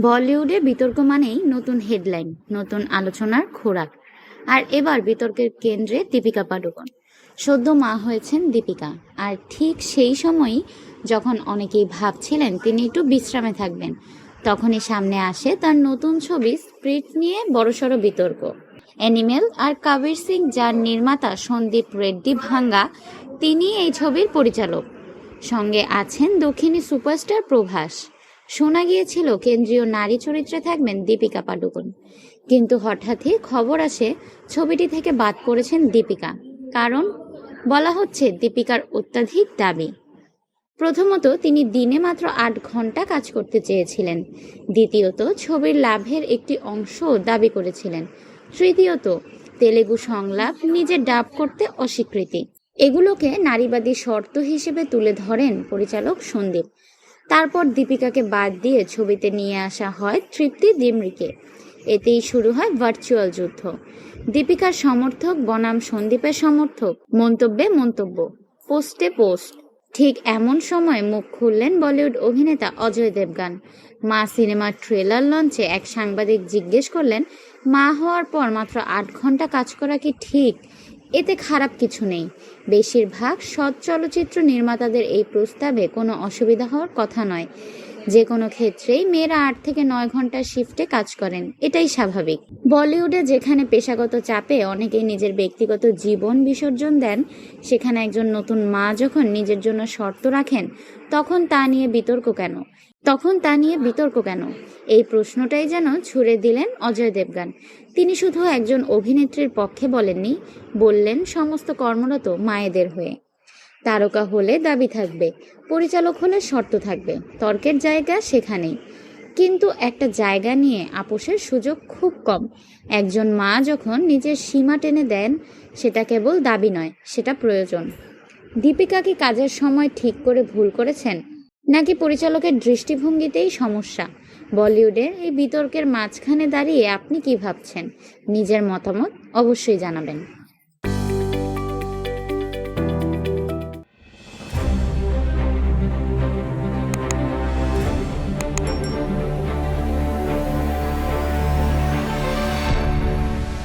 বলিউডে বিতর্ক মানেই নতুন হেডলাইন, নতুন আলোচনার খোরাক। আর এবার বিতর্কের কেন্দ্রে দীপিকা পাডুকোন। সদ্য মা হয়েছেন দীপিকা। আর ঠিক সেই সময়ই যখন অনেকেই ভাবছিলেন তিনি একটু বিশ্রামে থাকবেন, তখনই সামনে আসে তার নতুন ছবি স্প্রিট নিয়ে বড়সড় বিতর্ক। অ্যানিমেল আর কবির সিং যার নির্মাতা সন্দীপ রেড্ডি ভাঙ্গা তিনি এই ছবির পরিচালক। সঙ্গে আছেন দক্ষিণী সুপারস্টার প্রভাস। শোনা গিয়েছিল, কেন্দ্রীয় নারী চরিত্রে থাকবেন দীপিকা পাডুকোন। কিন্তু হঠাৎই খবর আসে, ছবিটি থেকে বাদ পড়েছেন দীপিকা। কারণ, বলা হচ্ছে দীপিকার অত্যাধিক দাবি। প্রথমত, তিনি দিনে মাত্র আট ঘণ্টা কাজ করতে চেয়েছিলেন। দ্বিতীয়ত, ছবির লাভের একটি অংশ দাবি করেছিলেন। তৃতীয়ত, তেলেগু সংলাপ নিজে ডাব করতে অস্বীকৃতি। এগুলোকে নারীবাদী শর্ত হিসেবে তুলে ধরেন পরিচালক সন্দীপ। তারপর দীপিকাকে বাদ দিয়ে ছবিতে নিয়ে আসা হয় তৃপ্তি দিমরিকে। এতেই শুরু হয় ভার্চুয়াল যুদ্ধ। দীপিকার সমর্থক বনাম সন্দীপের সমর্থক, মন্তব্যে মন্তব্য, পোস্টে পোস্ট। ঠিক এমন সময় মুখ খুললেন বলিউড অভিনেতা অজয় দেবগান। মা সিনেমার ট্রেলার লঞ্চে এক সাংবাদিক জিজ্ঞেস করলেন, মা হওয়ার পর মাত্র আট ঘণ্টা কাজ করা কি ঠিক? এতে খারাপ কিছু নেই। বেশিরভাগ সৎ চলচ্চিত্র নির্মাতাদের এই প্রস্তাবে কোনো অসুবিধা হওয়ার কথা নয়। যে কোনো ক্ষেত্রেই মেয়েরা আট থেকে নয় ঘণ্টার শিফটে কাজ করেন। এটাই স্বাভাবিক। বলিউডে যেখানে পেশাগত চাপে অনেকেই নিজের ব্যক্তিগত জীবন বিসর্জন দেন, সেখানে একজন নতুন মা যখন নিজের জন্য শর্ত রাখেন, তখন তা নিয়ে বিতর্ক কেন? তখন তা নিয়ে বিতর্ক কেন? এই প্রশ্নটাই যেন ছুড়ে দিলেন অজয় দেবগান। তিনি শুধু একজন অভিনেত্রীর পক্ষে বলেননি, বললেন সমস্ত কর্মরত মায়েদের হয়ে। তারকা হলে দাবি থাকবে, পরিচালক হলে শর্ত থাকবে, তর্কের জায়গা সেখানেই। কিন্তু একটা জায়গা নিয়ে আপোষের সুযোগ খুব কম। একজন মা যখন নিজের সীমা টেনে দেন, সেটা কেবল দাবি নয়, সেটা প্রয়োজন। দীপিকা কি কাজের সময় ঠিক করে ভুল করেছেন? নাকি পরিচালকের দৃষ্টিভঙ্গিতেই সমস্যা? বলিউডের এই বিতর্কের মাঝখানে দাঁড়িয়ে আপনি কি ভাবছেন? নিজের মতামত অবশ্যই জানাবেন।